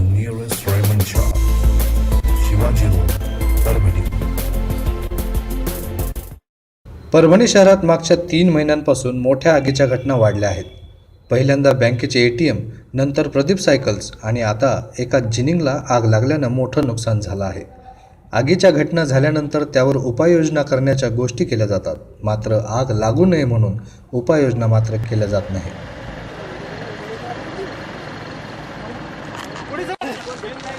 nearest Raymond shop. Parbhani. Parbhani शहरात मागच्या तीन महिन्यांपासून मोठ्या आगीच्या घटना वाढल्या आहेत. पहिल्यांदा बँकेचे ए टी एम नंतर प्रदीप सायकल्स आणि आता एका जिनिंगला आग लागल्यानं मोठं नुकसान झालं आहे. आगीच्या घटना झाल्यानंतर त्यावर उपाययोजना करण्याच्या गोष्टी केल्या जातात. मात्र आग लागू नये म्हणून उपाययोजना मात्र केल्या जात नाही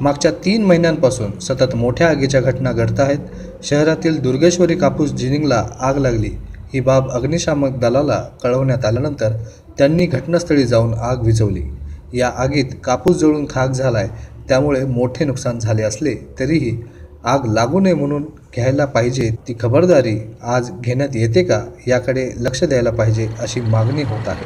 मागच्या तीन महिन्यांपासून सतत मोठ्या आगीच्या घटना घडत आहेत. शहरातील दुर्गेश्वरी कापूस जिनिंगला आग लागली. ही बाब अग्निशामक दलाला कळवण्यात आल्यानंतर त्यांनी घटनास्थळी जाऊन आग विझवली. या आगीत कापूस जळून खाक झालाय त्यामुळे मोठे नुकसान झाले असले तरीही आग लागू नये म्हणून घ्यायला पाहिजे ती खबरदारी आज घेण्यात येते का याकडे लक्ष द्यायला पाहिजे अशी मागणी होत आहे.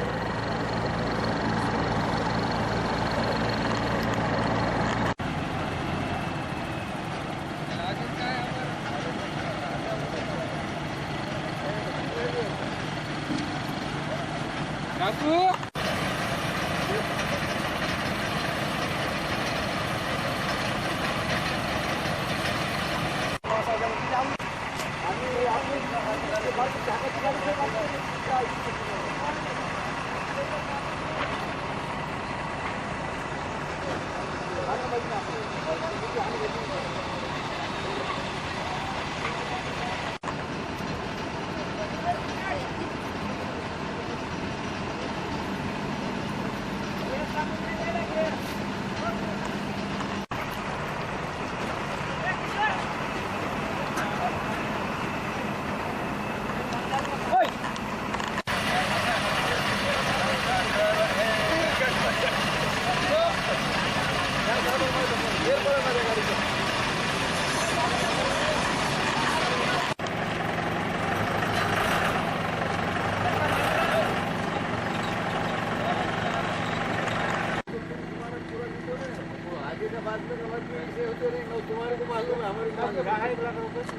Travou! तुम्हारे को मालूम है हमारे